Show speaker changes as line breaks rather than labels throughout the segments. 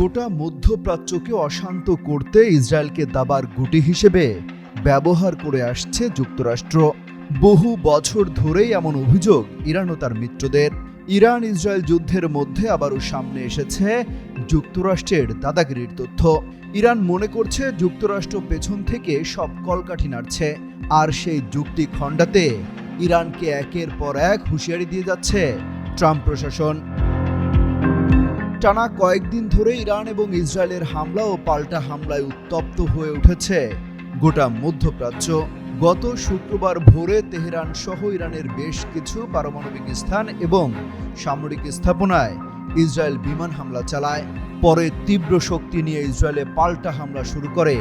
গোটা মধ্যপ্রাচ্যকে অশান্ত করতে ইসরায়েলকে দাবার গুটি হিসেবে ব্যবহার করে আসছে যুক্তরাষ্ট্র। বহু বছর ধরেই এমন অভিযোগ ইরান ও তার মিত্রদের। ইরান ইসরায়েল যুদ্ধের মধ্যে আবারও সামনে এসেছে যুক্তরাষ্ট্রের দাদাগিরির তথ্য। ইরান মনে করছে যুক্তরাষ্ট্র পেছন থেকে সব কলকাঠি নাড়ছে, আর সেই যুক্তি খণ্ডাতে ইরানকে একের পর এক হুঁশিয়ারি দিয়ে যাচ্ছে ট্রাম্প প্রশাসন। টানা কয়েকদিন ধরে ইরান এবং ইসরায়েলের হামলা ও পাল্টা হামলায় উত্তপ্ত হয়ে উঠেছে। গোটা মধ্যপ্রাচ্য গত শুক্রবার ভোরে তেহরান সহ ইরানের বেশ কিছু পারমাণবিক স্থান এবং সামরিক স্থাপনায় ইসরায়েল বিমান হামলা চালায়। পরে তীব্র শক্তি নিয়ে ইসরায়েলে পাল্টা হামলা শুরু করে।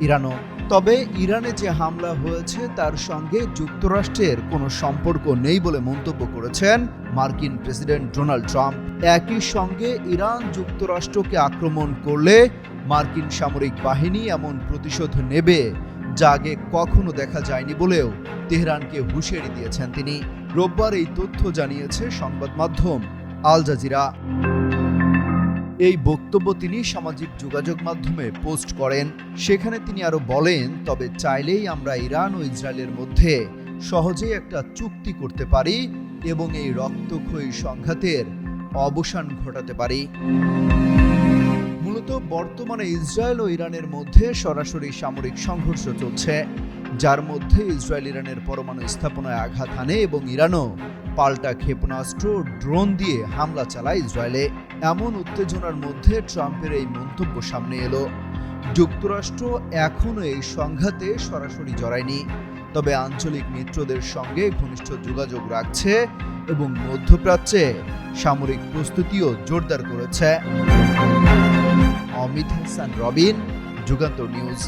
ইরানও তবে ইরানে যে হামলা হয়েছে, তার সঙ্গে যুক্তরাষ্ট্রের কোনো সম্পর্ক নেই বলে মন্তব্য করেছেন মার্কিন প্রেসিডেন্ট ডোনাল্ড ট্রাম্প। একই সঙ্গে ইরান যুক্তরাষ্ট্রকে আক্রমণ করলে মার্কিন সামরিক বাহিনী এমন প্রতিশোধ নেবে যা আগে কখনো দেখা যায়নি বলেও তেহরানকে হুঁশিয়ারি দিয়েছেন তিনি। রোববার এই তথ্য জানিয়েছে সংবাদ মাধ্যম আল জাজিরা। এই বক্তব্য তিনি সামাজিক যোগাযোগ মাধ্যমে পোস্ট করেন। সেখানে তিনি আরও বলেন, তবে চাইলেই আমরা ইরান ও ইসরায়েলের মধ্যে সহজেই একটা চুক্তি করতে পারি এবং এই রক্তক্ষয়ী সংঘাতের অবসান ঘটাতে পারি। মূলত বর্তমানে ইসরায়েল ও ইরানের মধ্যে সরাসরি সামরিক সংঘর্ষ চলছে, যার মধ্যে ইসরায়েল ইরানের পরমাণু স্থাপনায় আঘাত হানে এবং ইরানও পাল্টা ক্ষেপণাস্ত্র ড্রোন দিয়ে হামলা চালায় ইসরায়েলে। এমন উত্তেজনার মধ্যে ট্রাম্পের এই মন্তব্য সামনে এলো। যুক্তরাষ্ট্র এখনও এই সংঘাতে সরাসরি জড়ায়নি, তবে আঞ্চলিক মিত্রদের সঙ্গে ঘনিষ্ঠ যোগাযোগ রাখছে এবং মধ্যপ্রাচ্যে সামরিক প্রস্তুতিও জোরদার করেছে। Amit Hasan, Robin, Jugantor news.